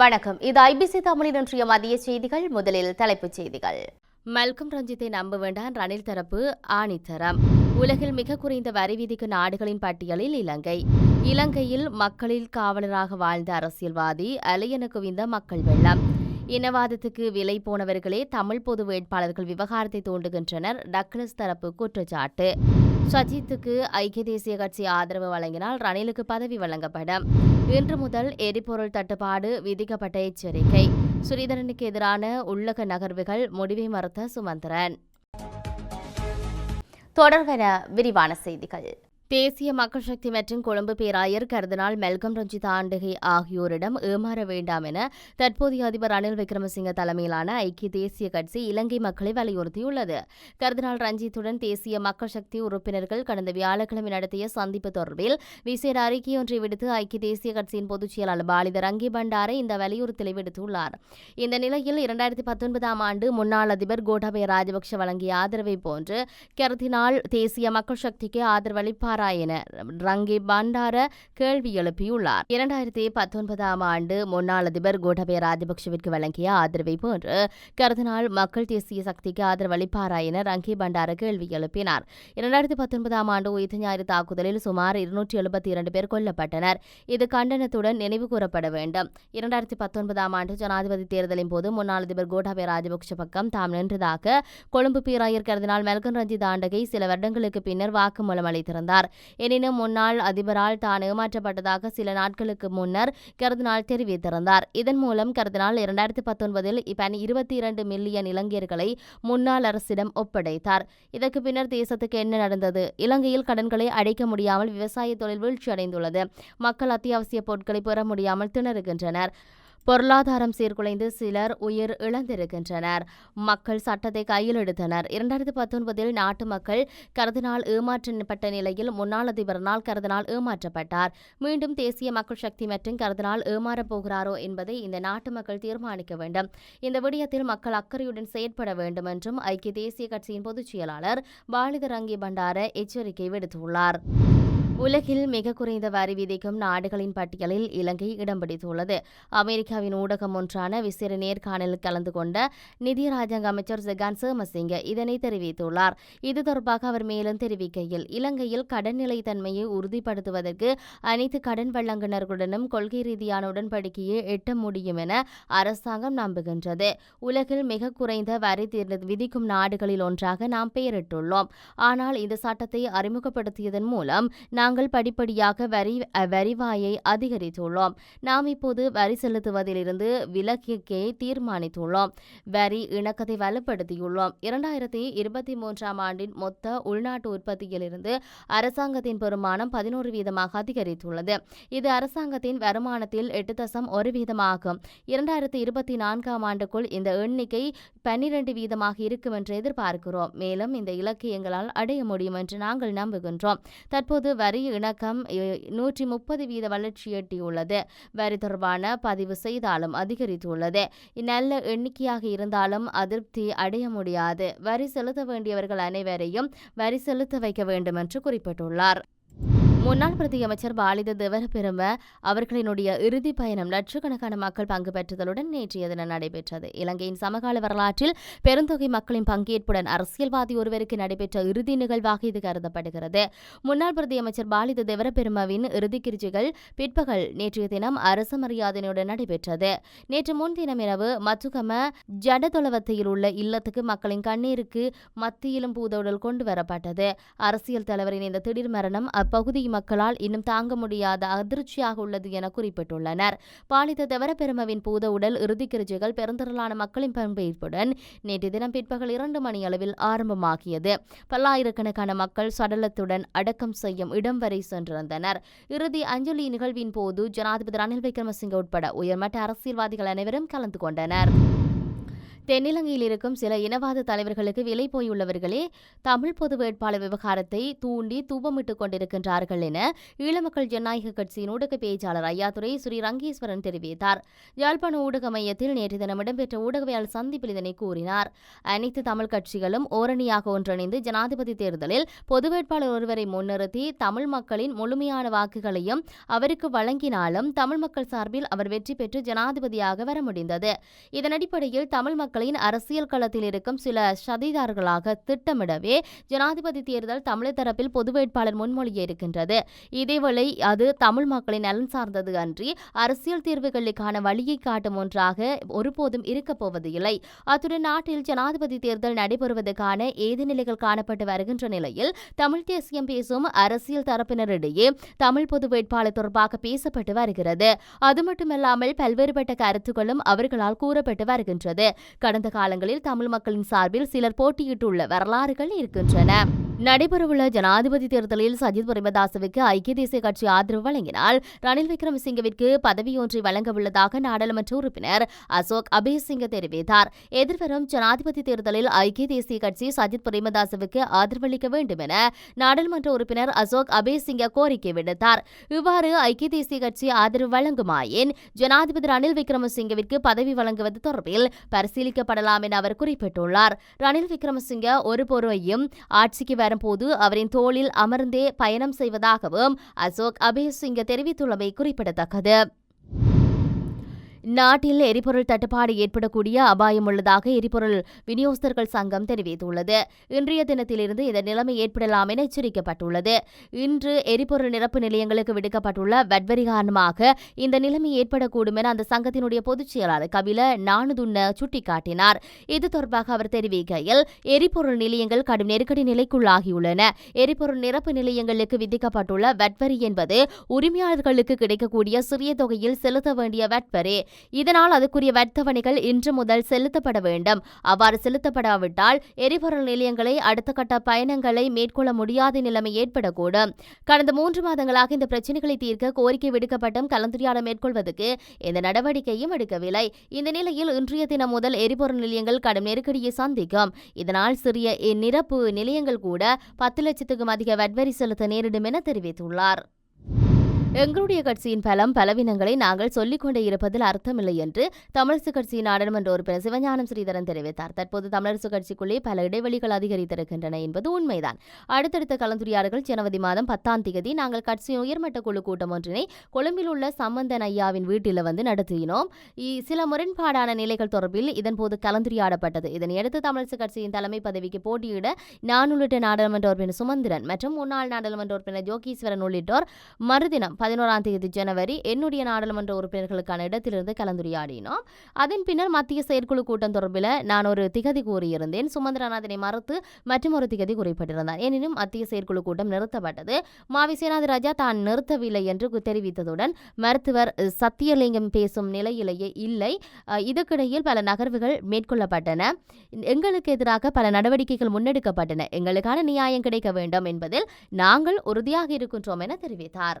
வணக்கம். இது ஐபிசி தமிழின் இன்றைய மதிய செய்திகள். முதலில் தலைப்புச் செய்திகள். மல்கம் ரஞ்சித்தை நம்ப வேண்டாம் ரணில் தரப்பு ஆணித்தரம் உலகில் மிக குறைந்த வரி விதிக்கும் நாடுகளின் பட்டியலில் இலங்கை. இலங்கையில் மக்களில் காவலராக வாழ்ந்த அரசியல்வாதி அலையன குவிந்த மக்கள் வெள்ளம். இனவாதத்துக்கு விலை போனவர்களே தமிழ் பொது வேட்பாளர்கள் விவகாரத்தை தோண்டுகின்றனர். டக்ளஸ் தரப்பு குற்றச்சாட்டு. சஜித்துக்கு ஐக்கிய தேசிய கட்சி ஆதரவு வழங்கினால் ரணிலுக்கு பதவி வழங்கப்படும். இன்று முதல் எரிபொருள் தட்டுப்பாடு விதிக்கப்பட்ட எச்சரிக்கை. சுரீதரனுக்கு எதிரான உள்ளக நகர்வுகள் முடிவை மறுத்த சுமந்திரன். தொடர்வன விரிவான செய்திகள். தேசிய மக்கள் சக்தி மற்றும் கொழும்பு பேராயர் கர்தனால் மெல்கம் ரஞ்சித் ஆண்டகை ஆகியோரிடம் ஏமாற வேண்டாம் என தற்போதைய அதிபர் ரணில் விக்ரமசிங்க தலைமையிலான ஐக்கிய தேசிய கட்சி இலங்கை மக்களை வலியுறுத்தியுள்ளது. கர்தனால் ரஞ்சித்துடன் தேசிய மக்கள் சக்தி உறுப்பினர்கள் கடந்த வியாழக்கிழமை நடத்திய சந்திப்பு தொடர்பில் விசேட அறிக்கை ஒன்றை விடுத்து ஐக்கிய தேசிய கட்சியின் பொதுச் செயலாளர் பாலித ரங்கி பண்டாரை இந்த வலியுறுத்தலை விடுத்துள்ளார். இந்த நிலையில் இரண்டாயிரத்தி பத்தொன்பதாம் ஆண்டு முன்னாள் அதிபர் கோட்டாபய ராஜபக்ஷ வழங்கிய ஆதரவை போன்று கர்தினால் தேசிய மக்கள் சக்திக்கு ஆதரவளிப்பார் செய்வாரா என ரங்கி பண்டார கேள்வி எழுப்பியுள்ளார். இரண்டாயிரத்தி பத்தொன்பதாம் ஆண்டு முன்னாள் அதிபர் கோட்டபய ராஜபக்சவிற்கு வழங்கிய ஆதரவை போன்று கருதினால் மக்கள் தேசிய சக்திக்கு ஆதரவு அளிப்பாரா என ரங்கி பண்டார கேள்வி எழுப்பினார். இரண்டாயிரத்தி பத்தொன்பதாம் ஆண்டு உயிர் ஞாயிறு தாக்குதலில் சுமார் இருநூற்றி எழுபத்தி இரண்டு பேர் கொல்லப்பட்டனர். இது கண்டனத்துடன் நினைவு கூறப்பட வேண்டும். இரண்டாயிரத்தி பத்தொன்பதாம் ஆண்டு ஜனாதிபதி தேர்தலின் போது முன்னாள் அதிபர் கோட்டாபய ராஜபக்ஷ பக்கம் தாம் நின்றதாக கொழும்பு பேராயர் கருதினால் மெல்கன் ரஞ்சித் ஆண்டகை சில வருடங்களுக்கு பின்னர் வாக்குமூலம் அளித்திருந்தார். எனினும் முன்னாள் அதிபரால் தான் ஏமாற்றப்பட்டதாக சில நாட்களுக்கு முன்னர் கருதினால் தெரிவித்திருந்தார். இதன் மூலம் கருதினால் இரண்டாயிரத்தி பத்தொன்பதில் இப்பணி இருபத்தி இரண்டு மில்லியன் இலங்கையர்களை முன்னாள் அரசிடம் ஒப்படைத்தார். இதற்கு பின்னர் தேசத்துக்கு என்ன நடந்தது? இலங்கையில் கடன்களை அடைக்க முடியாமல் விவசாய தொழில் வீழ்ச்சியடைந்துள்ளது. மக்கள் அத்தியாவசிய பொருட்களை பெற முடியாமல் திணறுகின்றனர். பொருளாதாரம் சீர்குலைந்து சிலர் உயிர் இழந்திருக்கின்றனர். மக்கள் சட்டத்தை கையில் எடுத்தனர். இரண்டாயிரத்தி பத்தொன்பதில் நாட்டு மக்கள் கருதினால் ஏமாற்றப்பட்ட நிலையில் முன்னாள் அதிபரினால் கருதினால் ஏமாற்றப்பட்டார். மீண்டும் தேசிய மக்கள் சக்தி மற்றும் கருதினால் ஏமாறப் போகிறாரோ என்பதை இந்த நாட்டு மக்கள் தீர்மானிக்க வேண்டும். இந்த விடயத்தில் மக்கள் அக்கறையுடன் செயற்பட வேண்டும் என்றும் ஐக்கிய தேசிய கட்சியின் பொதுச் செயலாளர் பாலித ரங்கி பண்டார எச்சரிக்கை விடுத்துள்ளார். உலகில் மிக குறைந்த வரி விதிக்கும் நாடுகளின் பட்டியலில் இலங்கை இடம் பிடித்துள்ளது. அமெரிக்காவின் ஊடகம் ஒன்றான விசிற நேர்காணலில் கலந்து கொண்ட நிதி ராஜாங்க அமைச்சர் ஜெகான் சேமசிங்க இதனை தெரிவித்துள்ளார். இது தொடர்பாக அவர் மேலும் தெரிவிக்கையில் இலங்கையில் கடன் நிலைத்தன்மையை உறுதிப்படுத்துவதற்கு அனைத்து கடன் வழங்குநர்களுடனும் கொள்கை ரீதியான உடன்படிக்கையை எட்ட முடியும் என அரசாங்கம் நம்புகின்றது. உலகில் மிக குறைந்த வரி விதிக்கும் நாடுகளில் ஒன்றாக நாம் பெயரிட்டுள்ளோம். ஆனால் இந்த சட்டத்தை அறிமுகப்படுத்தியதன் மூலம் நாம் நாங்கள் படிப்படியாக வரி வரிவாயை அதிகரித்துள்ளோம். நாம் இப்போது வரி செலுத்துவதிலிருந்து விலக்கிக்கே தீர்மானித்துள்ளோம். வரி இணக்கத்தை வலுப்படுத்தியுள்ளோம். இரண்டாயிரத்தி இருபத்தி மூன்றாம் ஆண்டின் மொத்த உள்நாட்டு உற்பத்தியிலிருந்து அரசாங்கத்தின் பெருமானம் பதினோரு வீதமாக அதிகரித்துள்ளது. இது அரசாங்கத்தின் வருமானத்தில் எட்டு தசம் ஒரு வீதமாகும். இரண்டாயிரத்தி இருபத்தி நான்காம் ஆண்டுக்குள் இந்த எண்ணிக்கை பன்னிரண்டு வீதமாக இருக்கும் என்று எதிர்பார்க்கிறோம். மேலும் இந்த இலக்கு எங்களால் அடைய முடியும் என்று நாங்கள் நம்புகின்றோம். தற்போது வரி வரி இணக்கம் நூற்றி முப்பது வீத வளர்ச்சி எட்டியுள்ளது. வரி தொடர்பான பதிவு செய்தாலும் அதிகரித்துள்ளது. நல்ல எண்ணிக்கையாக இருந்தாலும் அதிருப்தி அடைய முடியாது. வரி செலுத்த வேண்டியவர்கள் அனைவரையும் வரி செலுத்த வைக்க வேண்டும் என்று குறிப்பிட்டுள்ளார். முன்னாள் பிரதியமைச்சர் பாலித திவரபெரும அவர்களினுடைய இறுதி பயணம் லட்சக்கணக்கான மக்கள் பங்கு பெற்றதலுடன் நேற்றைய தினம் நடைபெற்றது. இலங்கையின் சமகால வரலாற்றில் பெருந்தொகை மக்களின் பங்கேற்புடன் அரசியல்வாதி ஒருவருக்கு நடைபெற்ற இறுதி நிகழ்வாக இது கருதப்படுகிறது. முன்னாள் பிரதியமைச்சர் பாலித திவரபெருமவின் இறுதி கிருச்சிகள் பிற்பகல் நேற்றைய தினம் அரச மரியாதையுடன் நடைபெற்றது. நேற்று முன்தினம் இரவு மத்துகம ஜடதொலவத்தையில் உள்ள இல்லத்துக்கு மக்களின் கண்ணீருக்கு மத்தியிலும் பூதவுடல் கொண்டு வரப்பட்டது. அரசியல் தலைவரின் இந்த திடீர் மரணம் அப்பகுதி மக்களால் இன்னும் தாங்க முடியாத அதிர்ச்சியாக உள்ளது என குறிப்பிட்டுள்ளனர். பாலித தவரபெருமவின் பூத உடல் இறுதிக்கிருஜைகள் பெருந்திரளான மக்களின் பங்கேற்புடன் நேற்று தினம் பிற்பகல் இரண்டு மணி அளவில் ஆரம்பமாகியது. பல்லாயிரக்கணக்கான மக்கள் சடலத்துடன் அடக்கம் செய்யும் இடம் வரை சென்றிருந்தனர். இறுதி அஞ்சலி நிகழ்வின் போது ஜனாதிபதி ரணில் விக்ரமசிங்க உட்பட உயர்மட்ட அரசியல்வாதிகள் அனைவரும் கலந்து கொண்டனர். தென்னிலங்கையில் இருக்கும் சில இனவாத தலைவர்களுக்கு விலை போயுள்ளவர்களே தமிழ் பொது வேட்பாளர் விவகாரத்தை தூண்டி தூபமிட்டுக் கொண்டிருக்கின்றார்கள் என ஈழமக்கள் ஜனநாயக கட்சியின் ஊடக பேச்சாளர் ஐயாத்துறை ஸ்ரீ ரங்கீஸ்வரன் தெரிவித்தார். யாழ்ப்பாண ஊடக மையத்தில் நேற்று தினம் இடம்பெற்ற ஊடகவியல் சந்திப்பில் இதனை கூறினார். அனைத்து தமிழ் கட்சிகளும் ஓரணியாக ஒன்றிணைந்து ஜனாதிபதி தேர்தலில் பொது வேட்பாளர் ஒருவரை முன்னிறுத்தி தமிழ் மக்களின் முழுமையான வாக்குகளையும் அவருக்கு வழங்கினாலும் தமிழ் மக்கள் சார்பில் அவர் வெற்றி பெற்று ஜனாதிபதியாக வர முடிந்தது. இதன் அடிப்படையில் தமிழ் மக்கள் மக்களின் அரசியல் களத்தில் இருக்கும் சில சதிதார்களாக திட்டமிடவே ஜனாதிபதி தேர்தல் தமிழர் தரப்பில் பொது வேட்பாளர் முன்மொழிய இருக்கின்றது. இதேவேளை அது தமிழ் மக்களின் நலன் சார்ந்தது அன்றி அரசியல் தீர்வுகளுக்கான வழியை காட்டும் ஒன்றாக ஒருபோதும் இருக்கப் போவது இல்லை. அத்துடன் நாட்டில் ஜனாதிபதி தேர்தல் நடைபெறுவதற்கான ஏது நிலைகள் காணப்பட்டு வருகின்ற நிலையில் தமிழ் தேசியம் பேசும் அரசியல் தரப்பினரிடையே தமிழ் பொது வேட்பாளர் தொடர்பாக பேசப்பட்டு வருகிறது. அது மட்டுமல்லாமல் பல்வேறுபட்ட கருத்துக்களும் அவர்களால் கூறப்பட்டு வருகின்றது. கடந்த காலங்களில் தமிழ் மக்களின் சார்பில் சிலர் போட்டியிட்டுள்ள வரலாறுகள் இருக்கின்றன. நடைபெறவுள்ள ஜனாதிபதி தேர்தலில் சஜித் பிரேமதாசவுக்கு ஐக்கிய தேசிய கட்சி ஆதரவு வழங்கினால் ரணில் விக்ரமசிங்கவிற்கு பதவியொன்றை வழங்கவுள்ளதாக நாடாளுமன்ற உறுப்பினர் அசோக் அபேசிங்க தெரிவித்தார். எதிர்வரும் ஜனாதிபதி தேர்தலில் ஐக்கிய தேசிய கட்சி சஜித் பிரேமதாசவுக்கு ஆதரவளிக்க வேண்டும் என நாடாளுமன்ற உறுப்பினர் அசோக் அபேசிங்க கோரிக்கை விடுத்தார். இவ்வாறு ஐக்கிய தேசிய கட்சி ஆதரவு வழங்குமாயின் ஜனாதிபதி ரணில் விக்ரமசிங்கவிற்கு பதவி வழங்குவது தொடர்பில் பரிசீலிக்கப்படலாம் என அவர் குறிப்பிட்டுள்ளார். ரணில் விக்ரமசிங்க ஒரு பொருளையும் ஆட்சிக்கு வரும்போது அவரின் தோளில் அமர்ந்தே பயணம் செய்வதாகவும் அசோக் அபேசிங்க தெரிவித்துள்ளமை குறிப்பிடத்தக்கது. நாட்டில் எரிபொருள் தட்டுப்பாடு ஏற்படக்கூடிய அபாயம் உள்ளதாக எரிபொருள் விநியோகஸ்தர்கள் சங்கம் தெரிவித்துள்ளது. இன்றைய தினத்திலிருந்து இந்த நிலைமை ஏற்படலாம் என எச்சரிக்கப்பட்டுள்ளது. இன்று எரிபொருள் நிரப்பு நிலையங்களுக்கு விடுக்கப்பட்டுள்ள வட்வரி காரணமாக இந்த நிலைமை ஏற்படக்கூடும் என அந்த சங்கத்தினுடைய பொதுச் செயலாளர் கபில நானுதுண்ண சுட்டிக்காட்டினார். இது தொடர்பாக அவர் தெரிவிக்கையில் எரிபொருள் நிலையங்கள் கடும் நெருக்கடி நிலைக்குள்ளாகியுள்ளன. எரிபொருள் நிரப்பு நிலையங்களுக்கு விதிக்கப்பட்டுள்ள வட்வரி என்பது உரிமையாளர்களுக்கு கிடைக்கக்கூடிய சிறிய தொகையில் செலுத்த வேண்டிய வட்வரி. இதனால் அதுக்குரிய வர்த்தவணிகள் இன்று முதல் செலுத்தப்பட வேண்டும். அவ்வாறு செலுத்தப்படாவிட்டால் எரிபொருள் நிலையங்களை அடுத்த கட்ட பயணங்களை மேற்கொள்ள முடியாத நிலைமை ஏற்படக்கூடும். கடந்த மூன்று மாதங்களாக இந்த பிரச்சினைகளை தீர்க்க கோரிக்கை விடுக்கப்பட்டும் கலந்துரையாடல் மேற்கொள்வதற்கு எந்த நடவடிக்கையும் எடுக்கவில்லை. இந்த நிலையில் இன்றைய தினம் முதல் எரிபொருள் நிலையங்கள் கடும் நெருக்கடியை சந்திக்கும். இதனால் சிறிய நிரப்பு நிலையங்கள் கூட பத்து லட்சத்துக்கும் அதிக வட்வரி செலுத்த நேரிடும் என தெரிவித்துள்ளார். எங்களுடைய கட்சியின் பலம் பலவீனங்களை நாங்கள் சொல்லிக் கொண்டே இருப்பதில் அர்த்தமில்லை என்று தமிழரசு கட்சியின் நாடாளுமன்ற உறுப்பினர் சிவஞானம் ஸ்ரீதரன் தெரிவித்தார். தற்போது தமிழரசு கட்சிக்குள்ளே பல இடைவெளிகள் அதிகரித்திருக்கின்றன என்பது உண்மைதான். அடுத்தடுத்த கலந்துரையாடல்கள் ஜனவரி மாதம் பத்தாம் தேதி நாங்கள் கட்சியின் உயர்மட்ட குழு கூட்டம் ஒன்றினை கொழும்பில் உள்ள சம்பந்தன் ஐயாவின் வீட்டில் வந்து நடத்தினோம். சில முரண்பாடான நிலைகள் தொடர்பில் இதன்போது கலந்துரையாடப்பட்டது. இதனையடுத்து தமிழரசு கட்சியின் தலைமை பதவிக்கு போட்டியிட நான் உள்ளிட்ட நாடாளுமன்ற உறுப்பினர் சுமந்திரன் மற்றும் முன்னாள் நாடாளுமன்ற உறுப்பினர் ஜோகீஸ்வரன் உள்ளிட்டோர் மறுதினம் பதினோராம் தேதி ஜனவரி என்னுடைய நாடாளுமன்ற உறுப்பினர்களுக்கான இடத்திலிருந்து கலந்துரையாடினோம். அதன் பின்னர் மத்திய செயற்குழு கூட்டம் தொடர்பில் நான் ஒரு திகதி கூறியிருந்தேன். சுமந்திரன் அதனை மறுத்து மற்றும் ஒரு திகதி குறிப்பிட்டிருந்தார். எனினும் மத்திய செயற்குழு கூட்டம் நிறுத்தப்பட்டது. மாவி சேனாதிராஜா தான் நிறுத்தவில்லை என்று தெரிவித்ததுடன் மருத்துவர் சத்தியலிங்கம் பேசும் நிலையிலேயே இல்லை. இதற்கிடையில் பல நகர்வுகள் மேற்கொள்ளப்பட்டன. எங்களுக்கு எதிராக பல நடவடிக்கைகள் முன்னெடுக்கப்பட்டன. எங்களுக்கான நியாயம் கிடைக்க வேண்டும் என்பதில் நாங்கள் உறுதியாக இருக்கின்றோம் என தெரிவித்தார்.